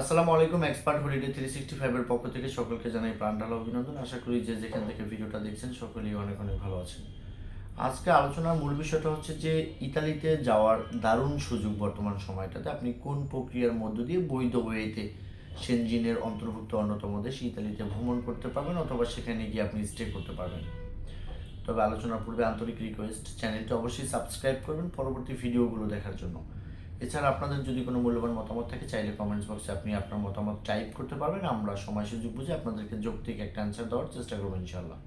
আসসালামু আলাইকুম expert holiday three sixty ফাইভের পক্ষ থেকে সকলকে জানাই প্রাণঢালা অভিনন্দন। আশা করি যে যেখান থেকে ভিডিওটা দেখছেন সকলেই অনেক অনেক ভালো আছেন। আজকে আলোচনার মূল বিষয়টা হচ্ছে যে ইতালিতে যাওয়ার দারুণ সুযোগ বর্তমান সময়টাতে আপনি কোন প্রক্রিয়ার মধ্য দিয়ে বৈধ ওয়েতে সেনজিনের অন্তর্ভুক্ত অন্যতম দেশ ইতালিতে ভ্রমণ করতে পারবেন অথবা সেখানে গিয়ে আপনি স্টে করতে পারবেন। তবে আলোচনার পূর্বে আন্তরিক রিকোয়েস্ট চ্যানেলটি অবশ্যই সাবস্ক্রাইব করবেন পরবর্তী ভিডিওগুলো দেখার জন্য। এছাড়া আপনাদের যদি কোনো মূল্যবান মতামত থাকে, চাইলে কমেন্টস বক্সে আপনি আপনার মতামত টাইপ করতে পারবেন। আমরা সময় সুযোগ বুঝে আপনাদেরকে যৌক্তিক একটা অ্যান্সার দেওয়ার চেষ্টা করব ইনশাল্লাহ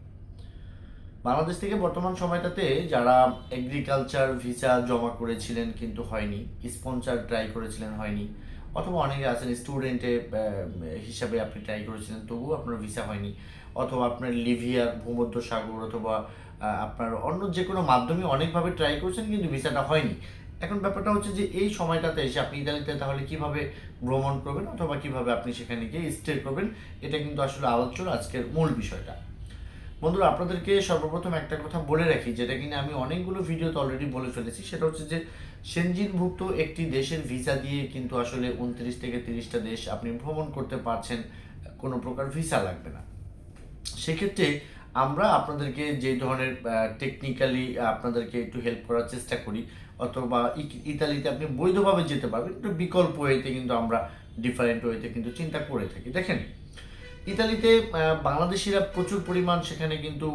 বাংলাদেশ থেকে বর্তমান সময়টাতে যারা এগ্রিকালচার ভিসা জমা করেছিলেন কিন্তু হয়নি স্পন্সার ট্রাই করেছিলেন হয়নি, অথবা অনেকে আছেন স্টুডেন্টে হিসাবে আপনি ট্রাই করেছিলেন, তবুও আপনার ভিসা হয়নি, অথবা আপনার লিভিয়ার ভূমধ্য সাগর অথবা আপনার অন্য যে কোনো মাধ্যমে অনেকভাবে ট্রাই করেছেন কিন্তু ভিসাটা হয়নি। এখন ব্যাপারটা হচ্ছে যে এই সময়টাতে এসে আপনি ইতালিতে তাহলে কীভাবে ভ্রমণ করবেন অথবা কীভাবে আপনি সেখানে গিয়ে স্টে করবেন, এটা কিন্তু আসলে আলোচনা আজকের মূল বিষয়টা। বন্ধুরা, আপনাদেরকে সর্বপ্রথম একটা কথা বলে রাখি, যেটা কিনা আমি অনেকগুলো ভিডিওতে অলরেডি বলে ফেলেছি, সেটা হচ্ছে যে সেনজিনভুক্ত একটি দেশের ভিসা দিয়ে কিন্তু আসলে উনত্রিশ থেকে তিরিশটা দেশ আপনি ভ্রমণ করতে পারছেন, কোনো প্রকার ভিসা লাগবে না। সেক্ষেত্রে আমরা আপনাদেরকে যে ধরনের টেকনিক্যালি আপনাদেরকে একটু হেল্প করার চেষ্টা করি অথবা ইতালিতে আপনি বৈধভাবে যেতে পারবেন, একটু বিকল্প ওয়েতে কিন্তু আমরা ডিফারেন্ট ওয়েতে কিন্তু চিন্তা করে থাকি। দেখেন, ইতালিতে বাংলাদেশিরা প্রচুর পরিমাণ সেখানে কিন্তু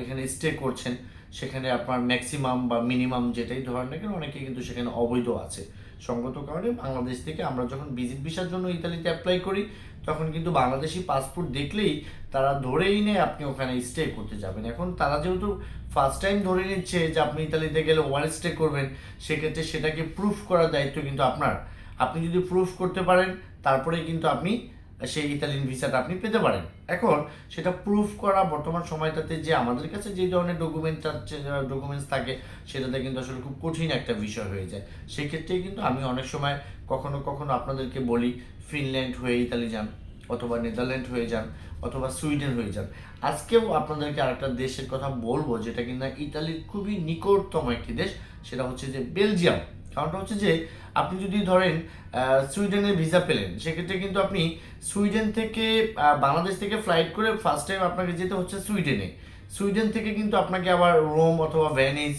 এখানে স্টে করছেন। সেখানে আপনার ম্যাক্সিমাম বা মিনিমাম যেটাই ধরেন না কেন অনেকে কিন্তু সেখানে অবৈধ আছে। সঙ্গত কারণে বাংলাদেশ থেকে আমরা যখন ভিজিট ভিসার জন্য ইতালিতে অ্যাপ্লাই করি, তখন কিন্তু বাংলাদেশি পাসপোর্ট দেখলেই তারা ধরেই নেয় আপনি ওখানে স্টে করতে যাবেন। এখন তারা যেহেতু ফার্স্ট টাইম ধরে নিচ্ছে যে আপনি ইতালিতে গেলে ওয়ান স্টে করবেন, সেক্ষেত্রে সেটাকে প্রুফ করার দায়িত্ব কিন্তু আপনার। আপনি যদি প্রুফ করতে পারেন তারপরে কিন্তু আপনি সেই ইতালিয়ান ভিসাটা আপনি পেতে পারেন। এখন সেটা প্রুফ করা বর্তমান সময়টাতে যে আমাদের কাছে যে ধরনের ডকুমেন্ট ডকুমেন্টস থাকে, সেটাতে কিন্তু আসলে খুব কঠিন একটা বিষয় হয়ে যায়। সেক্ষেত্রে কিন্তু আমি অনেক সময় কখনো কখনো আপনাদেরকে বলি, ফিনল্যান্ড হয়ে ইতালি যান, অথবা নেদারল্যান্ড হয়ে যান, অথবা সুইডেন হয়ে যান। আজকেও আপনাদেরকে আরেকটা দেশের কথা বলব, যেটা কিনা ইতালির খুবই নিকটতম একটি দেশ, সেটা হচ্ছে যে বেলজিয়াম। কারণটা হচ্ছে যে, আপনি যদি ধরেন সুইডেনের ভিসা পেলেন, সেক্ষেত্রে কিন্তু আপনি সুইডেন থেকে বাংলাদেশ থেকে ফ্লাইট করে ফার্স্ট টাইম আপনাকে যেতে হচ্ছে সুইডেনে। সুইডেন থেকে কিন্তু আপনাকে আবার রোম অথবা ভ্যানিস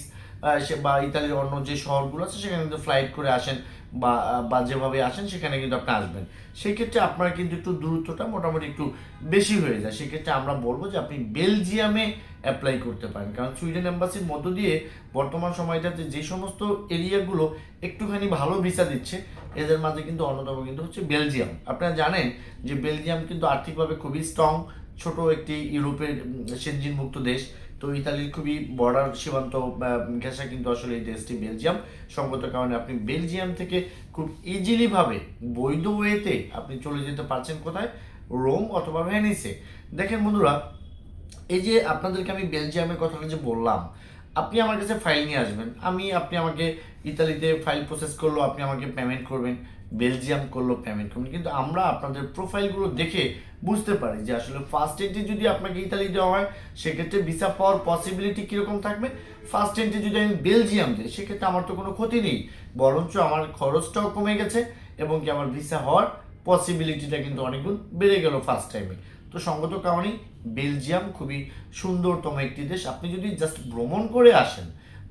বা ইতালির অন্য যে শহরগুলো আছে, সেখানে কিন্তু ফ্লাইট করে আসেন। বা বা যেভাবে আসেন সেখানে কিন্তু আপনি আসবেন। সেই ক্ষেত্রে আপনার কিন্তু একটু দূরত্বটা মোটামুটি একটু বেশি হয়ে যায়। সেক্ষেত্রে আমরা বলব যে আপনি বেলজিয়ামে অ্যাপ্লাই করতে পারেন। কারণ সুইডেন এম্বাসির মধ্য দিয়ে বর্তমান সময়টাতে যে সমস্ত এরিয়াগুলো একটুখানি ভালো ভিসা দিচ্ছে, এদের মাঝে কিন্তু অন্যতম কিন্তু হচ্ছে বেলজিয়াম। আপনারা জানেন যে বেলজিয়াম কিন্তু আর্থিকভাবে খুবই স্ট্রং ছোট একটি ইউরোপের সেনজিন মুক্ত দেশ। তো ইতালির খুবই বর্ডার সীমান্ত ঘেঁষা কিন্তু আসলে এই দেশটি বেলজিয়াম। সঙ্গত কারণে আপনি বেলজিয়াম থেকে খুব ইজিলিভাবে বৈধ ওয়েতে আপনি চলে যেতে পারছেন কোথায়? রোম অথবা ভ্যানিসে দেখেন বন্ধুরা, এই যে আপনাদেরকে আমি বেলজিয়ামের কথাটা যে বললাম, আপনি আমার কাছে ফাইল নিয়ে আসবেন। আমি, আপনি আমাকে ইতালিতে ফাইল প্রসেস করল, আপনি আমাকে পেমেন্ট করবেন, বেলজিয়াম করল পেমেন্ট করবেন। কিন্তু আমরা আপনাদের প্রোফাইলগুলো দেখে বুঝতে পারি যে আসলে ফার্স্ট এন্ট্রি যদি আপনাকে ইতালি দেওয়া হয়, সেক্ষেত্রে ভিসা পাওয়ার পসিবিলিটি কীরকম থাকবে? ফার্স্ট এন্ট্রি যদি আমি বেলজিয়াম দিই, সেক্ষেত্রে আমার তো কোনো ক্ষতি নেই। বরঞ্চ আমার খরচটাও কমে গেছে এবং কি আমার ভিসা হওয়ার পসিবিলিটিটা কিন্তু অনেকগুণ বেড়ে গেল ফার্স্ট টাইমে তো সঙ্গত কারণেই বেলজিয়াম খুবই সুন্দরতম একটি দেশ। আপনি যদি জাস্ট ভ্রমণ করে আসেন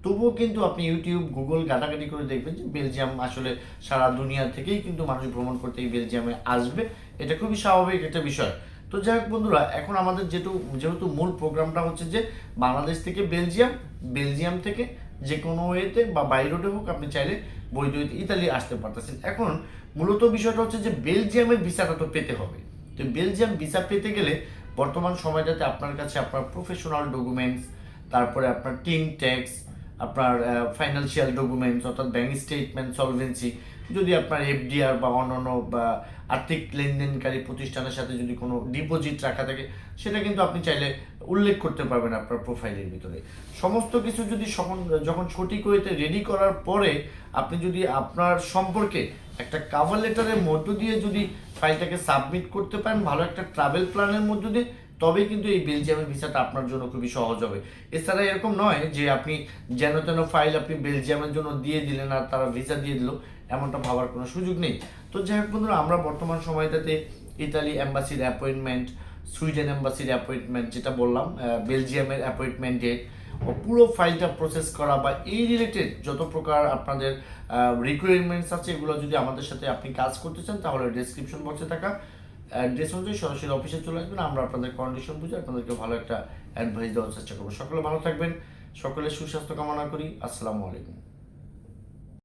তবুও কিন্তু আপনি ইউটিউব, গুগল ঘাটাঘাটি করে দেখবেন যে বেলজিয়াম আসলে সারা দুনিয়া থেকেই কিন্তু মানুষ ভ্রমণ করতে এই বেলজিয়ামে আসবে। এটা খুবই স্বাভাবিক একটা বিষয়। তো যাই হোক বন্ধুরা, এখন আমাদের যেহেতু যেহেতু মূল প্রোগ্রামটা হচ্ছে যে বাংলাদেশ থেকে বেলজিয়াম বেলজিয়াম থেকে যে কোনো ওয়েতে বা বাইরোডে হোক আপনি চাইলে ওয়েতে ইতালি আসতে পারতেছেন। এখন মূলত বিষয়টা হচ্ছে যে বেলজিয়ামের ভিসাটা তো পেতে হবে। তো বেলজিয়াম ভিসা পেতে গেলে বর্তমান সময়টাতে আপনার কাছে আপনার প্রফেশনাল ডকুমেন্টস তারপরে আপনার টিম ট্যাক্স আপনার ফাইন্যান্সিয়াল ডকুমেন্টস অর্থাৎ ব্যাংক স্টেটমেন্ট সলভেন্সি যদি আপনার এফডিআর বা অন্যান্য, বা আর্থিক লেনদেনকারী প্রতিষ্ঠানের সাথে যদি কোনো ডিপোজিট রাখা থাকে, সেটা কিন্তু আপনি চাইলে উল্লেখ করতে পারবেন আপনার প্রোফাইলের ভিতরে। সমস্ত কিছু যদি যখন সঠিক ওয়েতে রেডি করার পরে আপনি যদি আপনার সম্পর্কে একটা কাভার লেটারের মধ্য দিয়ে যদি ফাইলটাকে সাবমিট করতে পারেন, ভালো একটা ট্রাভেল প্ল্যানের মধ্য দিয়ে তবে কিন্তু এই বেলজিয়ামের ভিসাটা আপনার জন্য খুবই সহজ হবে। এছাড়া এরকম নয় যে আপনি যেন তেন ফাইল আপনি বেলজিয়ামের জন্য দিয়ে দিলেন আর তারা ভিসা দিয়ে দিল, এমনটা ভাবার কোনো সুযোগ নেই। তো যাই হোক বন্ধুরা, আমরা বর্তমান সময়টাতে ইতালি অ্যাম্বাসির অ্যাপয়েন্টমেন্ট সুইডেন অ্যাম্বাসির অ্যাপয়েন্টমেন্ট যেটা বললাম বেলজিয়ামের অ্যাপয়েন্টমেন্ট ডেট পুরো ফাইলটা প্রসেস করা বা এই রিলেটেড যত প্রকার আপনাদের রিকোয়ারমেন্টস আছে এগুলো যদি আমাদের সাথে আপনি কাজ করতে চান, তাহলে ডেসক্রিপশন বক্সে থাকা। অ্যাড্রেস অনুযায়ী সরাসরি অফিসে চলে আসবেন। আমরা আপনাদের কন্ডিশন বুঝে আপনাদেরকে ভালো একটা অ্যাডভাইস দেওয়ার চেষ্টা করব। সকলে ভালো থাকবেন। সকলে সুস্বাস্থ্য কামনা করি। আসসালামু আলাইকুম।